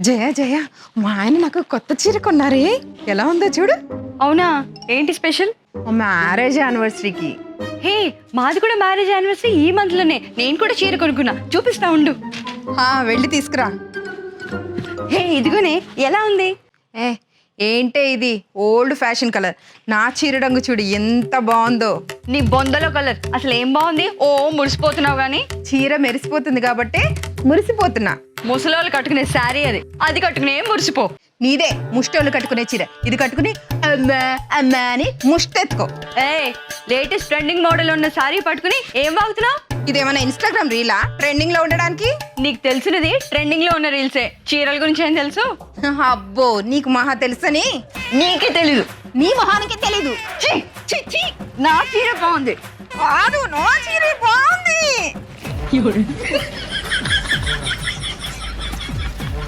జయ జయ మా ఆయన నాకు కొత్త చీర కొన్నారే. ఎలా ఉందో చూడు. అవునా? ఏంటి స్పెషల్? మ్యారేజ్ యానివర్సరీకి. హే మాది కూడా మ్యారేజ్ యానివర్సరీ ఈ మంత్లోనే నేను కూడా చీర కొనుక్కున్నా. చూపిస్తా ఉండు. వెళ్ళి తీసుకురా. హే ఇదిగోనే ఎలా ఉంది? ఏ ఏంటే ఇది? Old fashion colour. నా చీర రంగు చూడు ఎంత బాగుందో. నీ బొందలో కలర్. అసలు ఏం బాగుంది? ఓ మురిసిపోతున్నావు గానీ. చీర మెరిసిపోతుంది కాబట్టి మురిసిపోతున్నా. ముసలోళ్ళు కట్టుకునే శారీ అది. అది కట్టుకునే మురిసిపో. నీదే ముష్టోళ్ళు కట్టుకునే చీర. ఇది కట్టుకుని అమ్మా అమ్మా అని ముష్టెత్తుకో. ఏ లేటెస్ట్ ట్రెండింగ్ మోడల్ ఉన్న శారీ పట్టుకుని ఏం వాగుతున్నావు? ఇదేమైనా ఇన్స్టాగ్రామ్ రీలా? ట్రెండింగ్లో ఉండడానికి? నీకు తెలిసినది ట్రెండింగ్లో ఉన్న రీల్సే. చీరల గురించి ఏం తెలుసు? అబ్బో నీకు మహా తెలుసని? నీకే తెలీదు. నీ మొహానికి తెలీదు. ఛీ, ఛీ, ఛీ, నా చీర బాగుంది. కాదు నా చీర బాగుంది.